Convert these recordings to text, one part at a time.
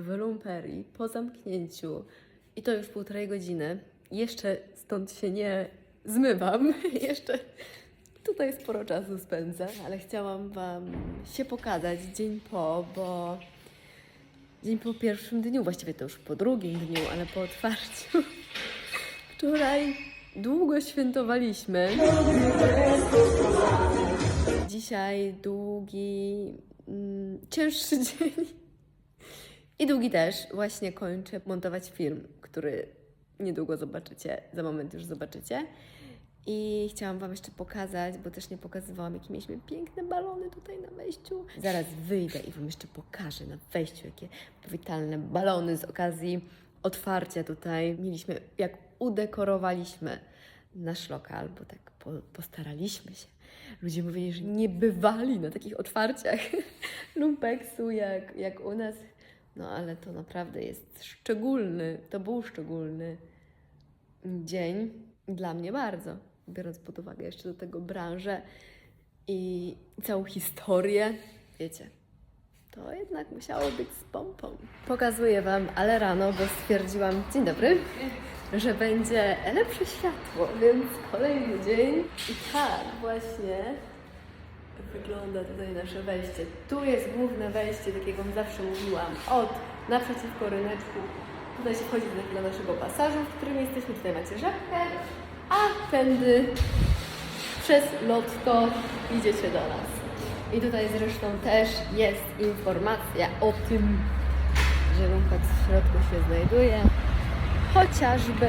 w lumperii po zamknięciu i to już półtorej godziny. Jeszcze stąd się nie zmywam. Jeszcze tutaj sporo czasu spędzę, ale chciałam Wam się pokazać dzień po, bo dzień po pierwszym dniu, właściwie to już po drugim dniu, ale po otwarciu. Wczoraj długo świętowaliśmy. Dzisiaj długi, mm, cięższy dzień. I długi też. Właśnie kończę montować film, który niedługo zobaczycie, za moment już zobaczycie. I chciałam Wam jeszcze pokazać, bo też nie pokazywałam, jakie mieliśmy piękne balony tutaj na wejściu. Zaraz wyjdę i Wam jeszcze pokażę na wejściu, jakie powitalne balony z okazji otwarcia tutaj. Mieliśmy, jak udekorowaliśmy nasz lokal, bo tak po, postaraliśmy się. Ludzie mówili, że nie bywali na takich otwarciach lumpeksu jak, jak u nas. No ale to naprawdę jest szczególny, to był szczególny dzień dla mnie bardzo, biorąc pod uwagę jeszcze do tego branżę i całą historię. Wiecie, to jednak musiało być z pompą. Pokazuję Wam, ale rano, bo stwierdziłam, dzień dobry, że będzie lepsze światło, więc kolejny dzień. I tak właśnie wygląda tutaj nasze wejście. Tu jest główne wejście, tak jak Wam zawsze mówiłam, od naprzeciwko ryneczku. Tutaj się wchodzi do naszego pasażu, w którym jesteśmy. Tutaj macie żabkę, a tędy przez lotto idziecie do nas. I tutaj zresztą też jest informacja o tym, że lumpek w środku się znajduje. Chociażby,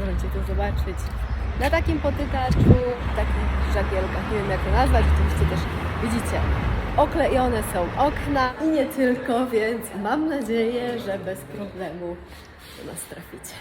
możecie to zobaczyć, na takim potykaczu, takich żagielkach, nie wiem jak to nazwać, oczywiście też widzicie, oklejone są okna i nie tylko, więc mam nadzieję, że bez problemu do nas traficie.